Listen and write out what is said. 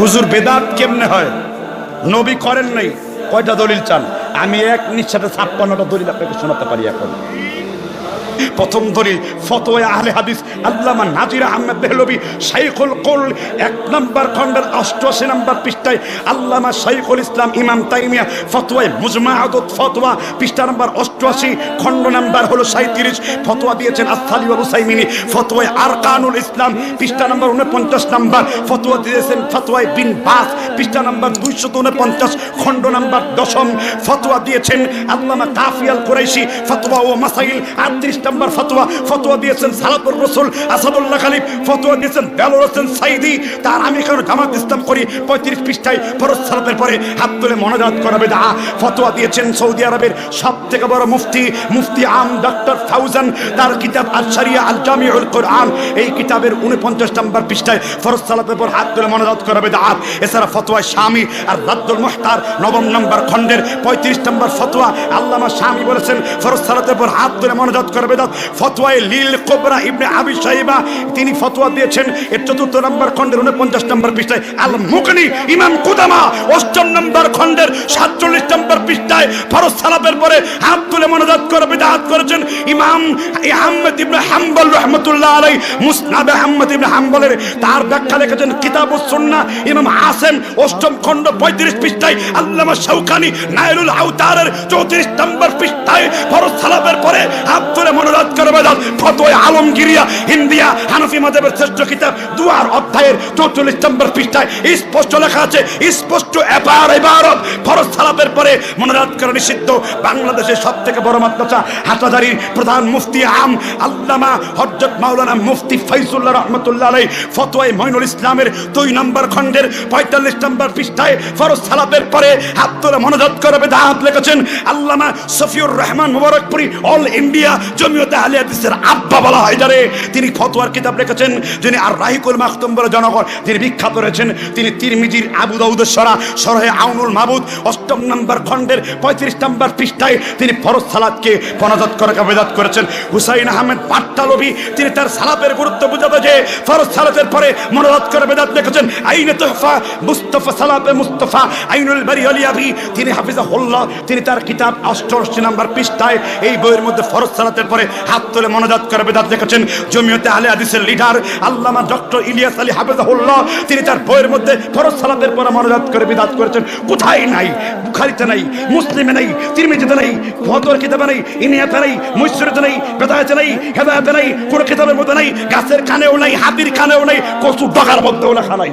হুজুর, বেদাত কেমনে হয়? নবী করেন নাই, কয়টা দলিল চান? আমি এক নিঃসাথে ছাপ্পান্নটা দলিল আপনাকে শোনাতে পারি এখন। প্রথম দলিল ফতোয়া আহলে হাদিস আল্লামা নাজির আহমেদ দেহলবি শাইখুল কুল, এক নম্বর খণ্ডের অষ্টআশি নম্বর পৃষ্ঠায় আল্লামা শাইখুল ইসলাম ইমাম তাইমিয়া ফতোয়ায় মুজমাআদত ফতোয়া, পৃষ্ঠা নম্বর অষ্টআশি, খণ্ড নাম্বার হলো সাঁত্রিশ ফতোয়া দিয়েছেন আস্তালি বাবু সাইমিনী, ফতোয়ায় আরকানুল ইসলাম, পৃষ্ঠা নম্বর উনপঞ্চাশ নম্বর। ফতোয়া দিয়েছেন ফতোয়ায় বিন বাস, পৃষ্ঠা নম্বর দুইশত উনপঞ্চাশ খণ্ড নাম্বার দশম। ফতোয়া দিয়েছেন আল্লামা কাফিয়াল কুরাইশি, ফতোয়া ও মাসাইল আটত্রিশ নম্বর ফতোয়া ফতোয়া দিয়েছেন সালাতুর রসুল আসাদুল্লাহ খালিফ, ফতোয়া দিয়েছেন বেলর হোসেন সাইদি তার আমি কারণ জামাত ইসলাম করি, পঁয়ত্রিশ পৃষ্ঠায় ফরজ সালাতের পরে হাত তুলে মনোজাত করাবে দা ফতোয়া দিয়েছেন সৌদি আরবের সব থেকে বড় মুফতি মুফতি আম ডক্টর ফাউজান। তার কিতাব আল শারিয়া আল জামিউল কোরআন। এই কিতাবের উনপঞ্চাশ নম্বর পৃষ্ঠায় ফরজ সালাতের পর হাত তুলে মনোজাত করাবে দা এছাড়া ফতোয়া স্বামী আর রাদ্দুল মুহতার নবম নম্বর খণ্ডের পঁয়ত্রিশ নম্বর ফতোয়া আল্লামা স্বামী বলেছেন, ফরজ সালাতের পর হাত তুলে মনোজাত করবে দাও ফতোয়ায় লীল কোবরা ইবনে আবি সাহেবা তিনি ফতোয়া দিয়েছেন, এর চতুর্থ নম্বর খণ্ডের উনপঞ্চাশ নম্বর পৃষ্ঠায় আল মুকনি ইমাম কুদামা, অষ্টম নম্বর খণ্ডের সাতচল্লিশ নম্বর পৃষ্ঠায়, ফরজ সালাতের পরে হাত তুলে মনোজাত করে বিদাত করেছেন ইমাম আহমদ ইবনে হাম্বল রহমতুল্লাহ আলাই মুসনাদ আহমদ ইবনে হাম্বলের। তার ব্যাখ্যা লিখেছেন কিতাবুস সুন্নাহ, ইমাম আসেম অষ্টম খণ্ড পঁয়ত্রিশ পৃষ্ঠায়, আল্লামা শৌকানি নাইলুল আউতারের চৌত্রিশ নম্বর পৃষ্ঠায়, ফরজ সালাতের পরে হাত ফতোয় হানফি মাদেবের শ্রেষ্ঠ কিতাব, দুয়ার অধ্যায়ের চৌচল্লিশ নম্বর পৃষ্ঠায় স্পষ্ট লেখা আছে, স্পষ্ট এবার এবার পরে করা নিষিদ্ধ। বাংলাদেশের সব থেকে বড় মাদ্রাসা প্রধান মুফতি আম আল্লামা হজরত মাওলানা মুফতি ফাইজুল্লাহ রহমতুল্লাহ আলাই মইনুল ইসলামের দুই নম্বর খণ্ডের পঁয়তাল্লিশ নম্বর পৃষ্ঠায় ফরজ সালাতের পরে হাত তুলে মনোজাত করে বেদাত লিখেছেন আল্লামা সফিউর রহমান মুবারকপুরি, অল ইন্ডিয়া, জমিয়তে আলী হাদিসের আব্বা বলা হয়, যারে তিনি ফতোয়ার কিতাব লিখেছেন যিনি আর রাহিকুল মাহতুম বলে জনগণ তিনি বিখ্যাত রয়েছেন, তিনি তিরমিজির আবু দাউদের সরা, সরহে আউনুল মাহবুদ অষ্টম নম্বর খণ্ডের পঁয়ত্রিশ নম্বর পৃষ্ঠায় তিনি ফরজ সালাদকে পনাজাত করে বেদাত করেছেন। হুসাইন আহমেদ পাট্টালবি তিনি তার সালাতের গুরুত্ব বুঝাতে যে ফরজ সালাতের পরে মনোজাত করে বেদাত লিখেছেন আইনে তোহফা, মুস্তফা সালাতে মুস্তফা, আইনুল বারি আলিয়াবি তিনি হাফিজাহুল্লাহ, তিনি তার কিতাব অষ্টআশি নম্বর পৃষ্ঠায় এই বইয়ের মধ্যে ফরজ সালাতের পরে হাত তুলে মনোজাত করে বেদাত লিখেছেন জমিয়তে আলে হাদিসের লিডার আল্লামা ডক্টর ইলিয়াস আলী হাফিজাহুল্লাহ। তিনি তার বইয়ের মধ্যে ফরজ সালাতের পরে মনোজাত করে বিদাত করেছেন। কোথায় নাই? বুখারিতে নাই, মুসলিমে নাই, তিরমিজিতে নাই, ফতোয়ার কিতাবে নাই, ইনিয়াতে নাই, মুসরিতে নাই বেদায়াতে নাই, হেদায়াতে নাই, কোন কিতাবের মধ্যে নাই, গাছের কানেও নাই, হাতির কানেও নাই, কচু ডগার মধ্যেও লেখা নাই।